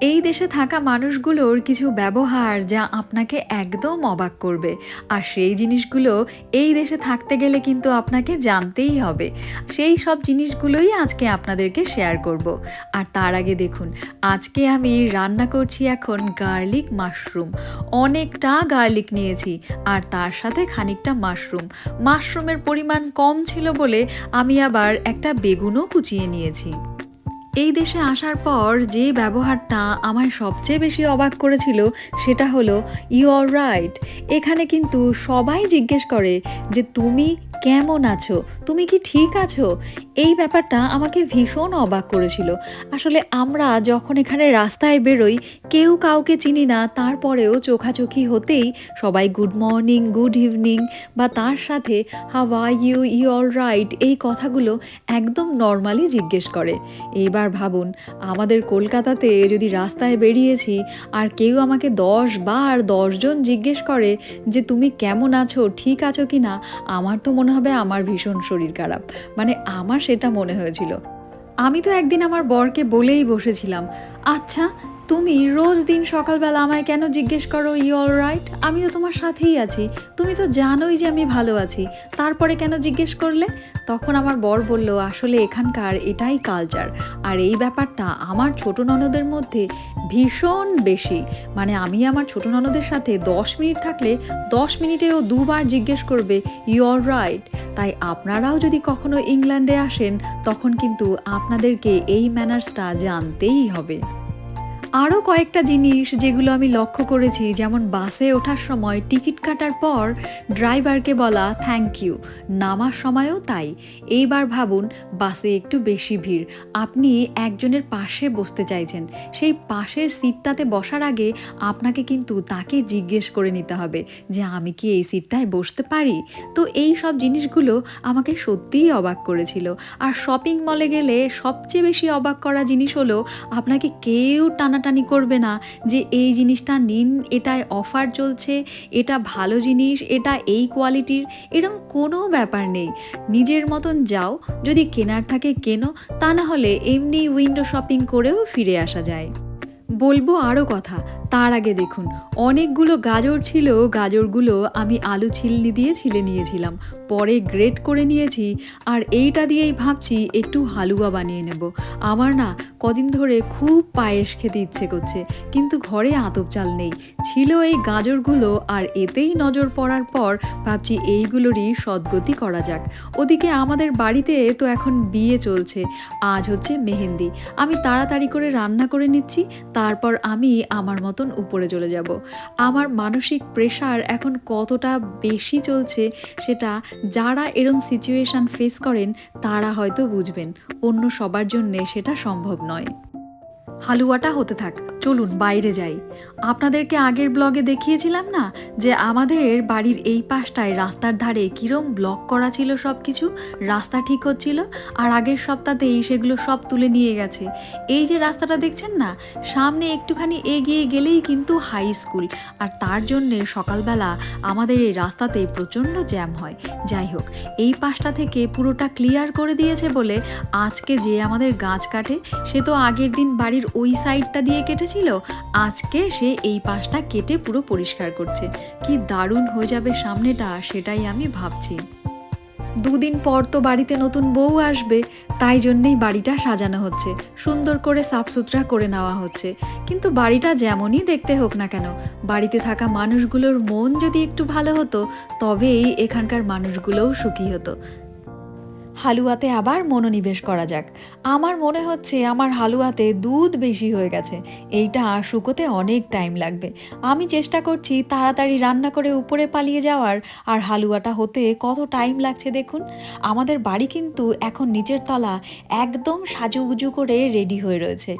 এই দেশে থাকা মানুষগুলোর কিছু ব্যবহার যা আপনাকে একদম অবাক করবে। আর সেই জিনিসগুলো এই দেশে থাকতে গেলে কিন্তু আপনাকে জানতেই হবে। সেই সব জিনিসগুলোই আজকে আপনাদেরকে শেয়ার করব। আর তার আগে দেখুন, আজকে আমি রান্না করছি এখন গার্লিক মাশরুম অনেকটা গার্লিক নিয়েছি, আর তার সাথে খানিকটা মাশরুম মাশরুমের পরিমাণ কম ছিল বলে আমি আবার একটা বেগুনও কুচিয়ে নিয়েছি। এই দেশে আসার পর যে ব্যবহারটা আমায় সবচেয়ে বেশি অবাক করেছিল সেটা হলো ইউ আর রাইট এখানে কিন্তু সবাই জিজ্ঞেস করে যে, তুমি কেমন আছো? তুমি কি ঠিক আছো? এই ব্যাপারটা আমাকে ভীষণ অবাক করেছিল। আসলে আমরা যখন এখানে রাস্তায় বেরোই, কেউ কাউকে চিনি না, তারপরেও চোখাচোখি হতেই সবাই গুড মর্নিং গুড ইভিনিং বা তার সাথে are you you all right এই কথাগুলো একদম নর্মালি জিজ্ঞেস করে। এইবার ভাবুন, আমাদের কলকাতাতে যদি রাস্তায় বেরিয়েছি আর কেউ আমাকে দশ বার দশজন জিজ্ঞেস করে যে তুমি কেমন আছো, ঠিক আছো কি না আমার তো মনে হবে আমার ভীষণ শরীর খারাপ। মানে আমার সেটা মনে হয়েছিল। আমি তো একদিন আমার বরকে বলেই বসেছিলাম আচ্ছা তুমি রোজ দিন সকালবেলা আমায় কেন জিজ্ঞেস করো ইউ অল রাইট আমি তো তোমার সাথেই আছি। তুমি তো জানোই যে আমি ভালো আছি। তারপরে কেন জিজ্ঞেস করলে? তখন আমার বর বলল, আসলে এখানকার এটাই কালচার আর এই ব্যাপারটা আমার ছোট ননদের মধ্যে ভীষণ বেশি। মানে আমি আমার ছোট ননদের সাথে দশ মিনিট থাকলে দশ মিনিটেও দুবার জিজ্ঞেস করবে ইউ অল রাইট তাই আপনারাও যদি কখনো ইংল্যান্ডে আসেন, তখন কিন্তু আপনাদেরকে এই ম্যানার্সটা জানতেই হবে। আরও কয়েকটা জিনিস যেগুলো আমি লক্ষ্য করেছি, যেমন বাসে ওঠার সময় টিকিট কাটার পর ড্রাইভারকে বলা থ্যাংক ইউ নামার সময়ও তাই। এইবার ভাবুন, বাসে একটু বেশি ভিড়। আপনি একজনের পাশে বসতে চাইছেন। সেই পাশের সিটটাতে বসার আগে আপনাকে কিন্তু তাকে জিজ্ঞেস করে নিতে হবে যে, আমি কি এই সিটটায় বসতে পারি? তো এই সব জিনিসগুলো আমাকে সত্যিই অবাক করেছিল। আর শপিং মলে গেলে সবচেয়ে বেশি অবাক করা জিনিস হলো, আপনাকে কেউ টানাটানি করবে না যে এই জিনিসটা নিন, এটায় অফার চলছে, এটা ভালো জিনিস, এটা এই কোয়ালিটির এরকম কোনো ব্যাপার নেই। নিজের মতন যাও, যদি কেনার থাকে কেনো, তা না হলে এমনি উইন্ডো শপিং করেও ফিরে আসা যায়। বলব আরও কথা তার আগে দেখুন, অনেকগুলো গাজর ছিল, গাজরগুলো আমি আলু ছিলনি দিয়ে ছিলে নিয়েছিলাম। পরে গ্রেট করে নিয়েছি, আর এইটা দিয়েই ভাবছি একটু হালুয়া বানিয়ে নেব। আমার না কদিন ধরে খুব পায়েস খেতে ইচ্ছে করছে, কিন্তু ঘরে আতপ চাল নেই। ছিল এই গাজরগুলো, আর এতেই নজর পড়ার পর ভাবছি এইগুলোরই সদ্গতি করা যাক। ওদিকে আমাদের বাড়িতে তো এখন বিয়ে চলছে, আজ হচ্ছে মেহেন্দি। আমি তাড়াতাড়ি করে রান্না করে নিচ্ছি, তারপর আমি আমার মতন উপরে চলে যাব। আমার মানসিক প্রেশার এখন কতটা বেশি চলছে সেটা যারা এরম সিচুয়েশান ফেস করেন, তারা হয়তো বুঝবেন। অন্য সবার জন্যে সেটা সম্ভব নয়। হালুয়াটা হতে থাক। চলুন বাইরে যাই। আপনাদেরকে আগের ব্লগে দেখিয়েছিলাম না যে আমাদের বাড়ির এই পাশটায় রাস্তার ধারে কিরম ব্লক করা ছিল সব কিছু রাস্তা ঠিক হচ্ছিল আর আগের সপ্তাহতেই সেগুলো সব তুলে নিয়ে গেছে। এই যে রাস্তাটা দেখছেন না? সামনে একটুখানি এগিয়ে গেলেই কিন্তু হাই স্কুল আর তার জন্যে সকালবেলা আমাদের এই রাস্তাতে প্রচণ্ড জ্যাম হয়। যাই হোক, এই পাশটা থেকে পুরোটা ক্লিয়ার করে দিয়েছে বলে আজকে যে আমাদের গাছ কাটে, সে তো আগের দিন বাড়ির ওই সাইডটা দিয়ে কেটেছিল। আজকে সে এই পাশটা কেটে পুরো পরিষ্কার করছে। কি দারুণ হয়ে যাবে সামনেটা, সেটাই আমি ভাবছি। দুদিন পর তো বাড়িতে নতুন বউ আসবে, তাই জন্যেই বাড়িটা সাজানো হচ্ছে। সুন্দর করে সাফসুতরা করে নেওয়া হচ্ছে। কিন্তু বাড়িটা যেমনই দেখতে হোক না কেন, বাড়িতে থাকা মানুষগুলোর মন যদি একটু ভালো হতো, তবেই এখানকার মানুষগুলোও সুখী হতো। হালুয়াতে আবার মনোনিবেশ করা যাক। আমার মনে হচ্ছে আমার হালুয়াতে দুধ বেশি হয়ে গেছে। এইটা শুকোতে অনেক টাইম লাগবে। আমি চেষ্টা করছি তাড়াতাড়ি রান্না করে উপরে পালিয়ে যাওয়ার, আর হালুয়াটা হতে কত টাইম লাগছে দেখুন? আমাদের বাড়ি কিন্তু এখন নিচের তলা একদম সাজুগুজু করে রেডি হয়ে রয়েছে।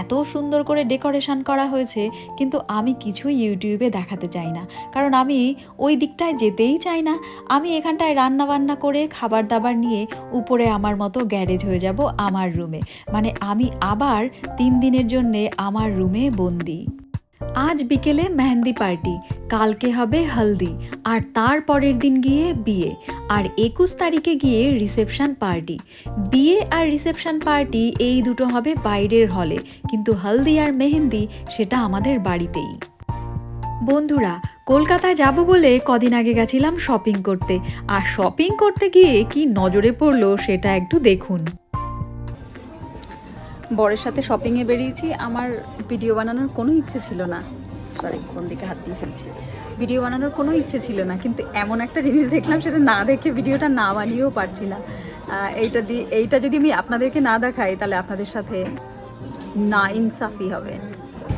এত সুন্দর করে ডেকোরেশন করা হয়েছে, কিন্তু আমি কিছুই ইউটিউবে দেখাতে চাই না। কারণ আমি ওই দিকটায় যেতেই চাই না। আমি এখানটায় রান্না বান্না করে খাবার দাবার নিয়ে উপরে আমার মতো গ্যারেজ হয়ে যাব আমার রুমে। মানে আমি আবার তিন দিনের জন্যে আমার রুমে বন্দি। আজ বিকেলে মেহেন্দি পার্টি, কালকে হবে হলদি, আর তার পরের দিন গিয়ে বিয়ে, আর একুশ তারিখে গিয়ে রিসেপশন পার্টি। বিয়ে আর রিসেপশন পার্টি এই দুটো হবে বাইরের হলে, কিন্তু হলদি আর মেহেন্দি সেটা আমাদের বাড়িতেই। বন্ধুরা, কলকাতায় যাব বলে কদিন আগে গেছিলাম শপিং করতে। আর শপিং করতে গিয়ে কি নজরে পড়ল সেটা একটু দেখুন। বরের সাথে শপিংয়ে বেরিয়েছি। আমার ভিডিও বানানোর কোনো ইচ্ছে ছিল না। সরি কোন দিকে হাত দিয়ে ফেলছি। ভিডিও বানানোর কোনো ইচ্ছে ছিল না, কিন্তু এমন একটা জিনিস দেখলাম সেটা না দেখে ভিডিওটা না বানিয়েও পারছি না। এইটা দিয়ে এইটা যদি আমি আপনাদেরকে না দেখাই, তাহলে আপনাদের সাথে না ইনসাফি হবে।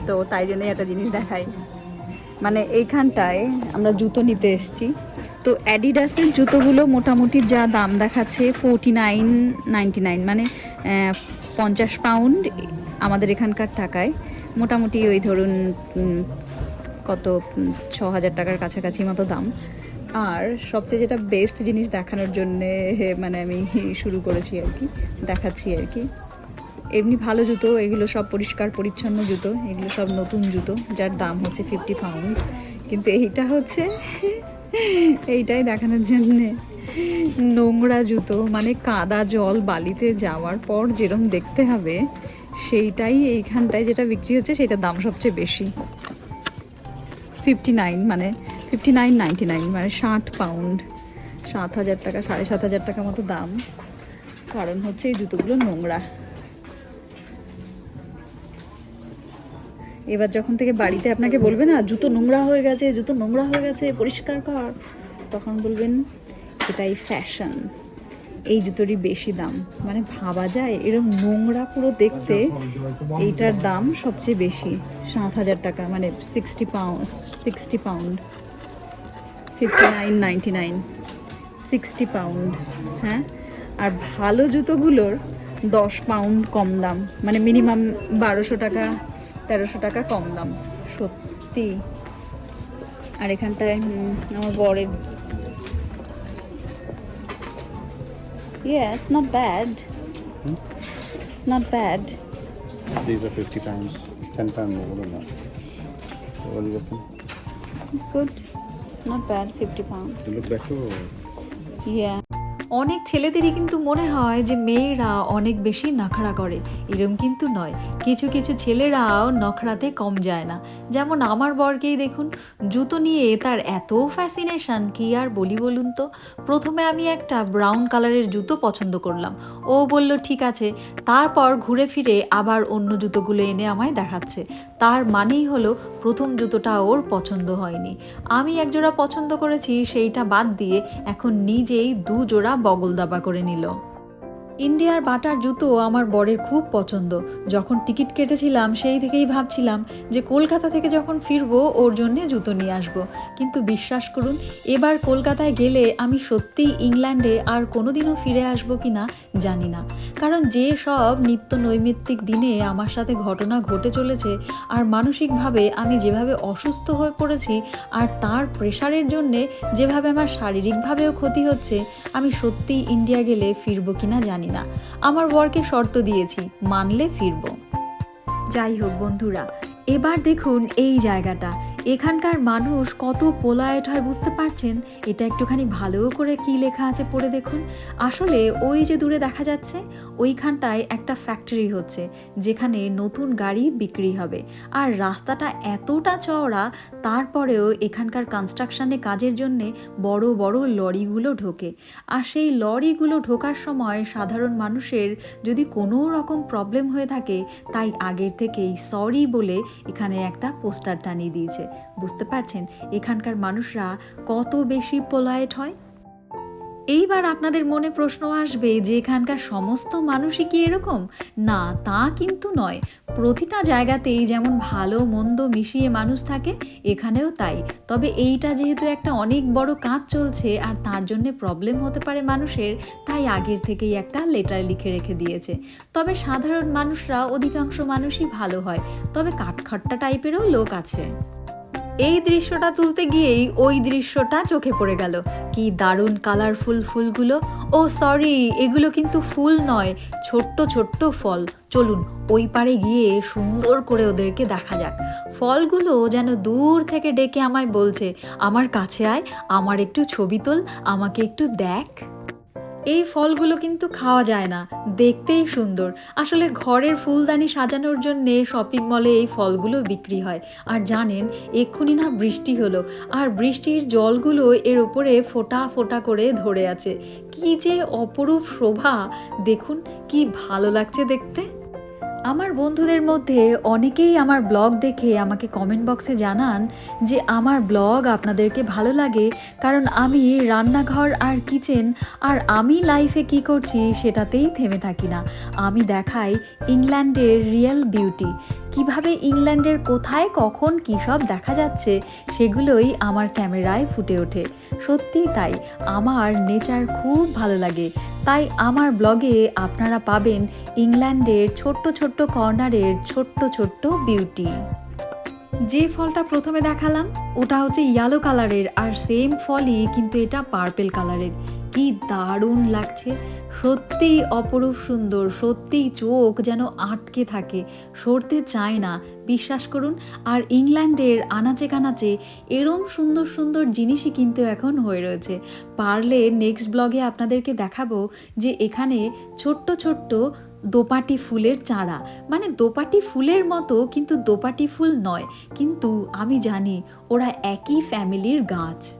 তো তাই জন্যই একটা জিনিস দেখাই। মানে এইখানটায় আমরা জুতো নিতে এসেছি। তো অ্যাডিডাসের জুতোগুলো মোটামুটি যা দাম দেখাচ্ছে ফোরটি নাইন নাইনটি নাইন মানে পঞ্চাশ পাউন্ড আমাদের এখানকার টাকায়। মোটামুটি ওই ধরুন কত ছ হাজার টাকার কাছাকাছি মতো দাম। আর সবচেয়ে যেটা বেস্ট জিনিস দেখানোর জন্যে মানে আমি শুরু করেছি আর কি, দেখাচ্ছি আর কি। এমনি ভালো জুতো, এগুলো সব পরিষ্কার, পরিচ্ছন্ন জুতো, এগুলো সব নতুন জুতো, যার দাম হচ্ছে ফিফটি পাউন্ড কিন্তু এইটা হচ্ছে, এইটাই দেখানোর জন্যে। নোংরা জুতো মানে কাদা জল বালিতে যাওয়ার পর যেরম দেখতে হবে, সেইটাই এইখানটায় যেটা বিক্রি হচ্ছে সেটার দাম সবচেয়ে বেশি। ফিফটি নাইন মানে ফিফটি নাইন নাইনটি নাইন মানে ষাট পাউন্ড সাত হাজার টাকা, সাড়ে সাত হাজার টাকা মতো দাম। কারণ হচ্ছে এই জুতোগুলো নোংরা। এবার যখন থেকে বাড়িতে আপনাকে বলবে না, জুতো নোংরা হয়ে গেছে, জুতো নোংরা হয়ে গেছে, পরিষ্কার কর, তখন বলবেন, এটাই ফ্যাশন এই জুতোরই বেশি দাম। মানে ভাবা যায় এরকম নোংরা পুরো দেখতে এইটার দাম সবচেয়ে বেশি। সাত হাজার টাকা মানে sixty pound sixty pound fifty nine ninety nine sixty pound হ্যাঁ? আর ভালো জুতোগুলোর দশ পাউন্ড কম দাম। মানে মিনিমাম বারোশো টাকা তেরোশো টাকা কম দাম সত্যি আর এখানটায় আমার বরের not bad. It's not bad. These are 50 pounds, 10 pound more than that. So what do you reckon? It's good. Not bad, 50 pounds. They look better or? Yeah. অনেক ছেলেদেরই কিন্তু মনে হয় যে মেয়েরা অনেক বেশি নখরা করে। এরম কিন্তু নয়। কিছু কিছু ছেলেরাও নখরাতে কম যায় না। যেমন আমার বরকেই দেখুন, জুতো নিয়ে তার এত ফ্যাসিনেশন কি আর বলি বলুন তো? প্রথমে আমি একটা ব্রাউন কালারের জুতো পছন্দ করলাম। ও বলল, ঠিক আছে। তারপর ঘুরে ফিরে আবার অন্য জুতোগুলো এনে আমায় দেখাচ্ছে। তার মানেই হলো, প্রথম জুতোটা ওর পছন্দ হয়নি। আমি একজোড়া পছন্দ করেছি, সেইটা বাদ দিয়ে এখন নিজেই দু জোড়া বগল দাবা করে নিল। ইন্ডিয়ার বাটার জুতো আমার বরের খুব পছন্দ। যখন টিকিট কেটেছিলাম, সেই থেকেই ভাবছিলাম যে কলকাতা থেকে যখন ফিরবো, ওর জন্যে জুতো নিয়ে আসব। কিন্তু বিশ্বাস করুন, এবার কলকাতায় গেলে আমি সত্যিই ইংল্যান্ডে আর কোনোদিনও ফিরে আসব কি না জানি না। কারণ যে সব নিত্য নৈমিত্তিক দিনে আমার সাথে ঘটনা ঘটে চলেছে, আর মানসিকভাবে আমি যেভাবে অসুস্থ হয়ে পড়েছি, আর তার প্রেশারের জন্যে যেভাবে আমার শারীরিকভাবেও ক্ষতি হচ্ছে, আমি সত্যিই ইন্ডিয়া গেলে ফিরবো কিনা জানি না। আমার বরকে শর্ত দিয়েছি মানলে ফিরব। যাই হোক বন্ধুরা এবার দেখুন এই জায়গাটা। এখানকার মানুষ কত পোলায়েট হয় বুঝতে পারছেন? এটা একটুখানি ভালো করে কি লেখা আছে পড়ে দেখুন। আসলে ওই যে দূরে দেখা যাচ্ছে, ওইখানটায় একটা ফ্যাক্টরি হচ্ছে, যেখানে নতুন গাড়ি বিক্রি হবে। আর রাস্তাটা এতটা চওড়া, তারপরেও এখানকার কনস্ট্রাকশনে কাজের জন্যে বড় বড় লরিগুলো ঢোকে। আর সেই লরিগুলো ঢোকার সময় সাধারণ মানুষের যদি কোনো রকম প্রবলেম হয়ে থাকে, তাই আগের থেকেই সরি বলে এখানে একটা পোস্টার টানিয়ে দিয়েছে। বুঝতে পারছেন? এখানকার মানুষরা কত বেশি পোলায়েট হয়? এইবার আপনাদের মনে প্রশ্ন আসবে যে এখানকার সমস্ত মানুষই কি এরকম? না, তা কিন্তু নয়। প্রতিটা জায়গাতেই যেমন ভালো মন্দ মিশিয়ে মানুষ থাকে, এখানেও তাই। তবে এইটা যেহেতু একটা অনেক বড় কাজ চলছে আর তার জন্য প্রবলেম হতে পারে মানুষের, তাই আগের থেকেই একটা লেটার লিখে রেখে দিয়েছে। তবে সাধারণ মানুষরা অধিকাংশ মানুষই ভালো হয়। তবে কাঠখট্টা টাইপেরও লোক আছে। এই দৃশ্যটা তুলতে গিয়েই ওই দৃশ্যটা চোখে পড়ে গেল। কি দারুণ কালারফুল ফুলগুলো। ও সরি এগুলো কিন্তু ফুল নয়, ছোট্ট ছোট্ট ফল। চলুন, ওই পারে গিয়ে সুন্দর করে ওদেরকে দেখা যাক। ফলগুলো যেন দূর থেকে ডেকে আমায় বলছে, আমার কাছে আয়, আমার একটু ছবি তোল, আমাকে একটু দেখ। এই ফলগুলো কিন্তু খাওয়া যায় না, দেখতেই সুন্দর। আসলে ঘরের ফুলদানি সাজানোর জন্যে শপিং মলে এই ফলগুলো বিক্রি হয়। আর জানেন, এক্ষুনি না বৃষ্টি হলো, আর বৃষ্টির জলগুলো এর ওপরে ফোটা ফোটা করে ধরে আছে। কি যে অপরূপ শোভা! দেখুন, কি ভালো লাগছে দেখতে। আমার বন্ধুদের মধ্যে অনেকেই আমার ব্লগ দেখে আমাকে কমেন্ট বক্সে জানান যে আমার ব্লগ আপনাদেরকে ভালো লাগে, কারণ আমি রান্নাঘর আর কিচেন আর আমি লাইফে কি করছি সেটাতেই থেমে থাকি না। আমি দেখাই ইংল্যান্ডের রিয়েল বিউটি কীভাবে ইংল্যান্ডের কোথায়, কখন, কী সব দেখা যাচ্ছে, সেগুলোই আমার ক্যামেরায় ফুটে ওঠে। সত্যি তাই, আমার নেচার খুব ভালো লাগে। তাই আমার ব্লগে আপনারা পাবেন ইংল্যান্ডের ছোট্ট ছোট্ট কর্নারের ছোট্ট ছোট্ট বিউটি। যে ফলটা প্রথমে দেখালাম, ওটা হচ্ছে ইয়েলো কালারের আর সেম ফলই কিন্তু এটা পার্পেল কালারের কি দারুণ লাগছে। সত্যিই অপরূপ সুন্দর, সত্যিই চোখ যেন আটকে থাকে, সরতে চায় না, বিশ্বাস করুন। আর ইংল্যান্ডের আনাচে কানাচে এরম সুন্দর সুন্দর জিনিসই কিন্তু এখন হয়ে রয়েছে। পারলে নেক্সট ব্লগে আপনাদেরকে দেখাবো যে এখানে ছোট্ট ছোট্ট দোপাটি ফুলের চারা। মানে দোপাটি ফুলের মতো কিন্তু দোপাটি ফুল নয়, কিন্তু আমি জানি ওরা একই ফ্যামিলির গাছ।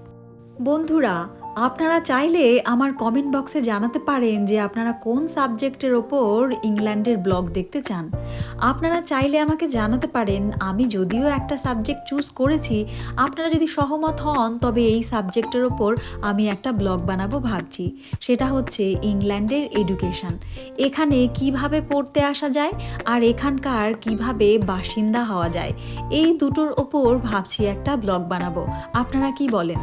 বন্ধুরা আপনারা চাইলে আমার কমেন্ট বক্সে জানাতে পারেন যে আপনারা কোন সাবজেক্টের ওপর ইংল্যান্ডের ব্লগ দেখতে চান। আপনারা চাইলে আমাকে জানাতে পারেন, আমি যদিও একটা সাবজেক্ট চুজ করেছি, আপনারা যদি সহমত হন, তবে এই সাবজেক্টের ওপর আমি একটা ব্লগ বানাবো ভাবছি। সেটা হচ্ছে ইংল্যান্ডের এডুকেশন এখানে কীভাবে পড়তে আসা যায় আর এখানকার কীভাবে বাসিন্দা হওয়া যায়, এই দুটোর ওপর ভাবছি একটা ব্লগ বানাবো। আপনারা কি বলেন?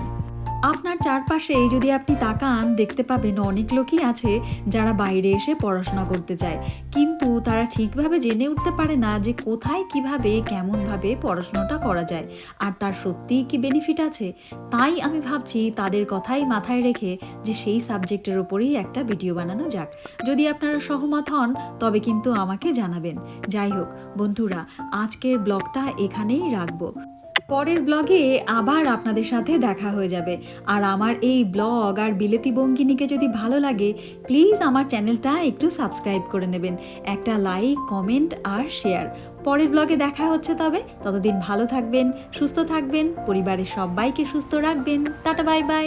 আপনার চারপাশে যদি আপনি তাকান, দেখতে পাবেন অনেক লোকই আছে যারা বাইরে এসে পড়াশোনা করতে চায়। কিন্তু তারা ঠিকভাবে জেনে উঠতে পারে না যে কোথায় কীভাবে, কেমনভাবে পড়াশোনাটা করা যায়। আর তার সত্যিই কি বেনিফিট আছে? তাই আমি ভাবছি তাদের কথাই মাথায় রেখে যে সেই সাবজেক্টের ওপরেই একটা ভিডিও বানানো যাক। যদি আপনারা সহমত হন, তবে কিন্তু আমাকে জানাবেন। যাই হোক, বন্ধুরা, আজকের ব্লগটা এখানেই রাখব। পরের ব্লগে আবার আপনাদের সাথে দেখা হয়ে যাবে। আর আমার এই ব্লগ আর বিলেতি বঙ্গিনীকে যদি ভালো লাগে প্লিজ আমার চ্যানেলটা একটু সাবস্ক্রাইব করে নেবেন। একটা লাইক কমেন্ট আর শেয়ার পরের ব্লগে দেখা হচ্ছে তবে, ততদিন ভালো থাকবেন, সুস্থ থাকবেন, পরিবারের সবাইকে সুস্থ রাখবেন। Tata bye bye